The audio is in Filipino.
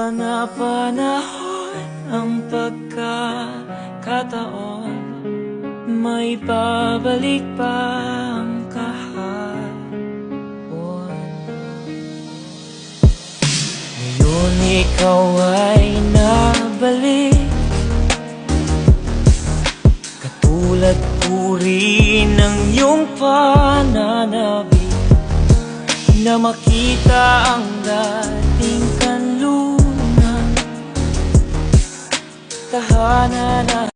Panapanahon ang pagkakataon. May babalik pa ang kahapon. Ngayon ikaw ay nabalik. Katulad puri ng iyong pananabik Na makita ang dating the heart